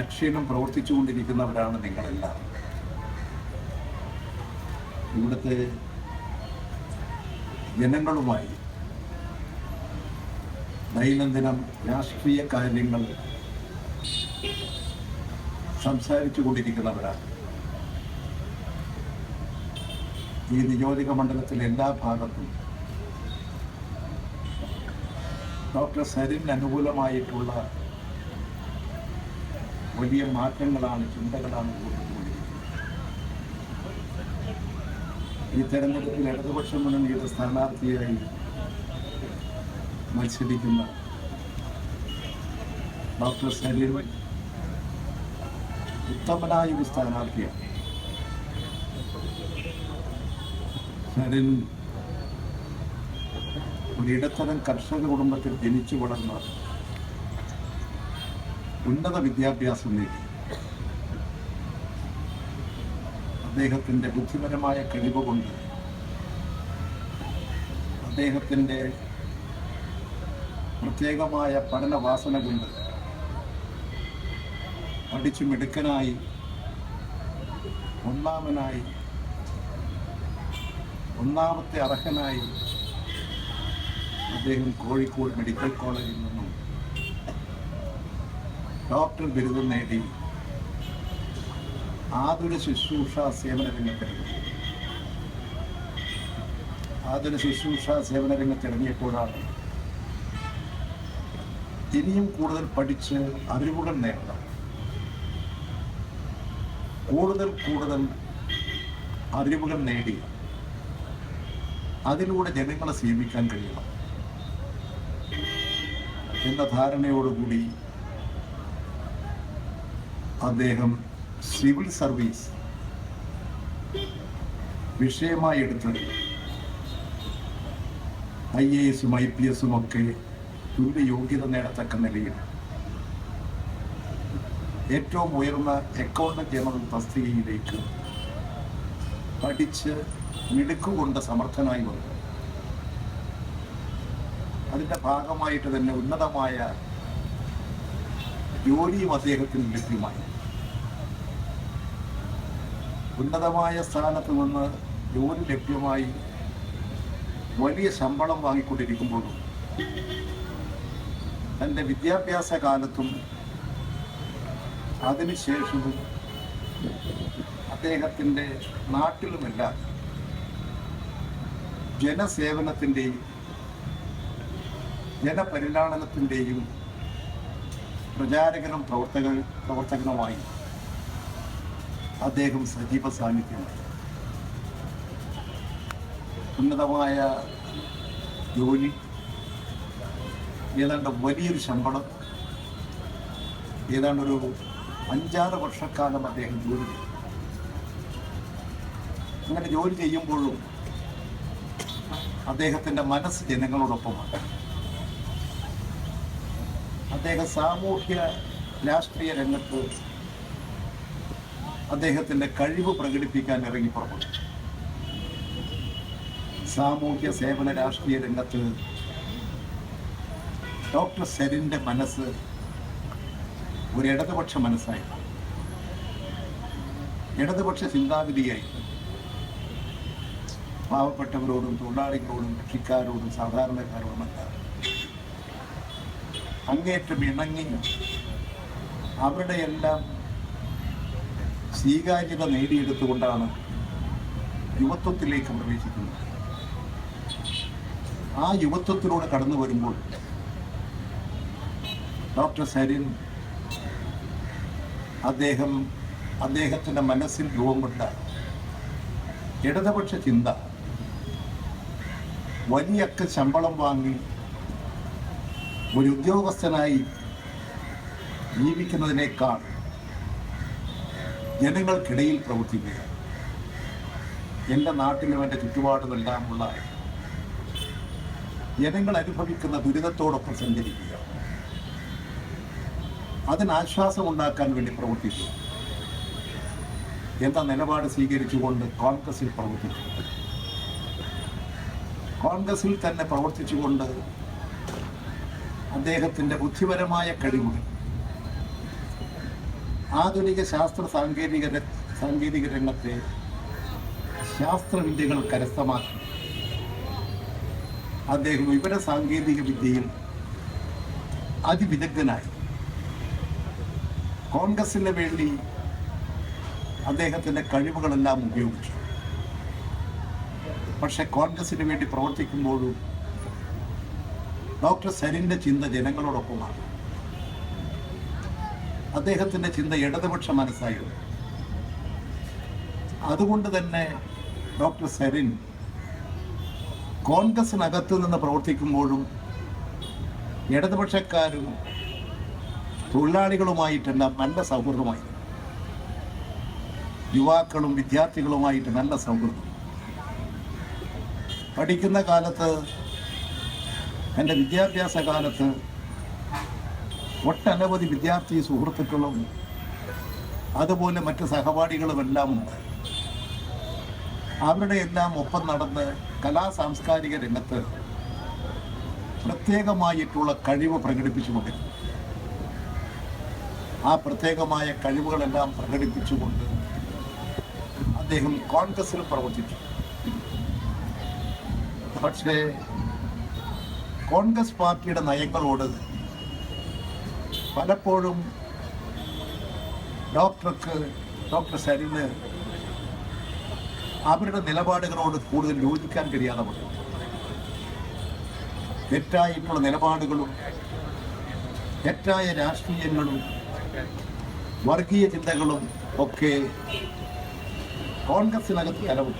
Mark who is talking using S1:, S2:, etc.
S1: അക്ഷീണം പ്രവർത്തിച്ചുകൊണ്ടിരിക്കുന്നവരാണ് നിങ്ങളെല്ലാം. ഇവിടുത്തെ ജനങ്ങളുമായി ദൈനംദിനം രാഷ്ട്രീയ കാര്യങ്ങൾ സംസാരിച്ചു കൊണ്ടിരിക്കുന്നവരാണ് ഈ നിയോജക മണ്ഡലത്തിലെ എല്ലാ ഭാഗത്തും ഡോക്ടർ സരിന് അനുകൂലമായിട്ടുള്ള വലിയ മാറ്റങ്ങളാണ് ചിന്തകളാണ് ഈ തെരഞ്ഞെടുപ്പിൽ ഇടതുപക്ഷ മുന്നണിയുടെ സ്ഥാനാർത്ഥിയായി മത്സരിക്കുന്ന ഡോക്ടർ സലീം ഉത്തമനായ ഒരു സ്ഥാനാർത്ഥിയാണ്. ഒരിടത്തരം കർഷക കുടുംബത്തിൽ ജനിച്ചു വളർന്ന ഉന്നത വിദ്യാഭ്യാസം നേടി. അദ്ദേഹത്തിന്റെ ബുദ്ധിപരമായ കഴിവ് കൊണ്ട് അദ്ദേഹത്തിന്റെ പ്രത്യേകമായ പഠന വാസന കൊണ്ട് പഠിച്ചു മിടുക്കനായി ഒന്നാമനായി ഒന്നാമത്തെ അർഹനായി അദ്ദേഹം കോഴിക്കോട് മെഡിക്കൽ കോളേജിൽ നിന്നും ഡോക്ടർ ബിരുദം നേടി ആതുര ശുശ്രൂഷ സേവന രംഗത്തിറങ്ങി. ആതുര ശുശ്രൂഷ സേവന രംഗത്തിറങ്ങിയപ്പോഴാണ് ഇനിയും കൂടുതൽ പഠിച്ച് അറിവുകൾ നേടണം. കൂടുതൽ കൂടുതൽ അറിവുകൾ നേടി അതിലൂടെ ജനങ്ങളെ സേവിക്കാൻ കഴിയണം. എന്ന ധാരണയോടുകൂടി അദ്ദേഹം സിവിൽ സർവീസ് വിഷയമായി എടുത്ത് ഐ എ എസും ഐ പി എസും ഒക്കെ തുല്യ യോഗ്യത നേടത്തക്ക നിലയിൽ. ഏറ്റവും ഉയർന്ന അക്കൗണ്ട് ജനറൽ തസ്തികയിലേക്ക് പഠിച്ച് മിടുക്കുകൊണ്ട് സമർത്ഥനായി വന്നു. അതിന്റെ ഭാഗമായിട്ട് തന്നെ ഉന്നതമായ ജോലിയും അദ്ദേഹത്തിന് ലഭ്യമായി. ഉന്നതമായ സ്ഥാനത്ത് നിന്ന് ജോലി ലഭ്യമായി വലിയ ശമ്പളം വാങ്ങിക്കൊണ്ടിരിക്കുമ്പോഴും തന്റെ വിദ്യാഭ്യാസ കാലത്തും അതിനുശേഷവും അദ്ദേഹത്തിന്റെ നാട്ടിലുമെല്ലാം ജനസേവനത്തിന്റെയും ജനപരിലാളനത്തിന്റെയും പ്രചാരകനും പ്രവർത്തക പ്രവർത്തകനുമായി അദ്ദേഹം സജീവ സാന്നിധ്യമായി ഉന്നതമായ ജോലി ഏതാണ്ട് വലിയൊരു ശമ്പളം ഏതാണ്ട് ഒരു അഞ്ചാറ് വർഷക്കാലം അദ്ദേഹം ജോലി ചെയ്തു. അങ്ങനെ ജോലി ചെയ്യുമ്പോഴും അദ്ദേഹത്തിന്റെ മനസ്സ് ജനങ്ങളോടൊപ്പമാണ്. അദ്ദേഹം സാമൂഹ്യ രാഷ്ട്രീയ രംഗത്ത് അദ്ദേഹത്തിന്റെ കഴിവ് പ്രകടിപ്പിക്കാൻ ഇറങ്ങി പുറപ്പെട്ടു. സാമൂഹ്യ സേവന രാഷ്ട്രീയ രംഗത്ത് ഡോക്ടർ സെരിന്റെ മനസ്സ് ഒരു ഇടതുപക്ഷ മനസ്സായി. ഇടതുപക്ഷ ചിന്താഗതിയായി. പാവപ്പെട്ടവരോടും തൊഴിലാളികളോടും കൃഷിക്കാരോടും സാധാരണക്കാരോടുമല്ല. അങ്ങേറ്റം ഇണങ്ങി അവരുടെ എല്ലാം സ്വീകാര്യത നേടിയെടുത്തുകൊണ്ടാണ് യുവത്വത്തിലേക്ക് പ്രവേശിക്കുന്നത്. ആ യുവത്വത്തിലൂടെ കടന്നു വരുമ്പോൾ ഡോക്ടർ സരിൻ അദ്ദേഹം അദ്ദേഹത്തിന്റെ മനസ്സിൽ രൂപം കൊണ്ട ഇടതുപക്ഷ ചിന്ത വലിയക്ക ശമ്പളം വാങ്ങി ഒരു ഉദ്യോഗസ്ഥനായി ജീവിക്കുന്നതിനേക്കാൾ ജനങ്ങൾക്കിടയിൽ പ്രവർത്തിക്കുക. എന്റെ നാട്ടിലും എന്റെ ചുറ്റുപാടുമെല്ലാമുള്ള ജനങ്ങൾ അനുഭവിക്കുന്ന ദുരിതത്തോടൊപ്പം സഞ്ചരിക്കുക. അതിനാശ്വാസം ഉണ്ടാക്കാൻ വേണ്ടി പ്രവർത്തിക്കുക. എന്ന നിലപാട് സ്വീകരിച്ചുകൊണ്ട് കോൺഗ്രസിൽ പ്രവർത്തിച്ചു കോൺഗ്രസിൽ തന്നെ പ്രവർത്തിച്ചുകൊണ്ട് അദ്ദേഹത്തിന്റെ ബുദ്ധിപരമായ കഴിവുകൾ ആധുനിക ശാസ്ത്ര സാങ്കേതിക സാങ്കേതിക രംഗത്തെ ശാസ്ത്രവിദ്യകൾ കരസ്ഥമാക്കി. അദ്ദേഹം വിവര സാങ്കേതിക വിദ്യയിൽ അതിവിദഗ്ധനായി. കോൺഗ്രസിന് വേണ്ടി അദ്ദേഹത്തിന്റെ കഴിവുകളെല്ലാം ഉപയോഗിച്ചു. പക്ഷെ കോൺഗ്രസിന് വേണ്ടി പ്രവർത്തിക്കുമ്പോഴും ഡോക്ടർ സരിന്റെ ചിന്ത ജനങ്ങളോടൊപ്പമാണ്. അദ്ദേഹത്തിന്റെ ചിന്ത ഇടതുപക്ഷ മനസ്സായിരുന്നു. അതുകൊണ്ട് തന്നെ ഡോക്ടർ സെറിൻ കോൺഗ്രസിനകത്തു നിന്ന് പ്രവർത്തിക്കുമ്പോഴും ഇടതുപക്ഷക്കാരും തൊഴിലാളികളുമായിട്ടെല്ലാം നല്ല സൗഹൃദമായി. യുവാക്കളും വിദ്യാർത്ഥികളുമായിട്ട് നല്ല സൗഹൃദം. പഠിക്കുന്ന കാലത്ത് എന്റെ വിദ്യാഭ്യാസ കാലത്ത് ഒട്ടനവധി വിദ്യാർത്ഥി സുഹൃത്തുക്കളും അതുപോലെ മറ്റ് സഹപാഠികളുമെല്ലാം ഉണ്ട് അവരുടെ എല്ലാം ഒപ്പം നടന്ന് കലാ സാംസ്കാരിക രംഗത്ത് പ്രത്യേകമായിട്ടുള്ള കഴിവ് പ്രകടിപ്പിച്ചുകൊണ്ടിരുന്നു ആ പ്രത്യേകമായ കഴിവുകളെല്ലാം പ്രകടിപ്പിച്ചുകൊണ്ട് അദ്ദേഹം കോൺഗ്രസിൽ പ്രവർത്തിച്ചു. പക്ഷേ കോൺഗ്രസ് പാർട്ടിയുടെ നയങ്ങളോട് പലപ്പോഴും ഡോക്ടർക്ക് ഡോക്ടർ സരിന് അവരുടെ നിലപാടുകളോട് കൂടുതൽ യോജിക്കാൻ കഴിയാതെ വന്നു. തെറ്റായിട്ടുള്ള നിലപാടുകളും തെറ്റായ രാഷ്ട്രീയങ്ങളും വർഗീയ ചിന്തകളും ഒക്കെ കോൺഗ്രസിനകത്ത് കലവും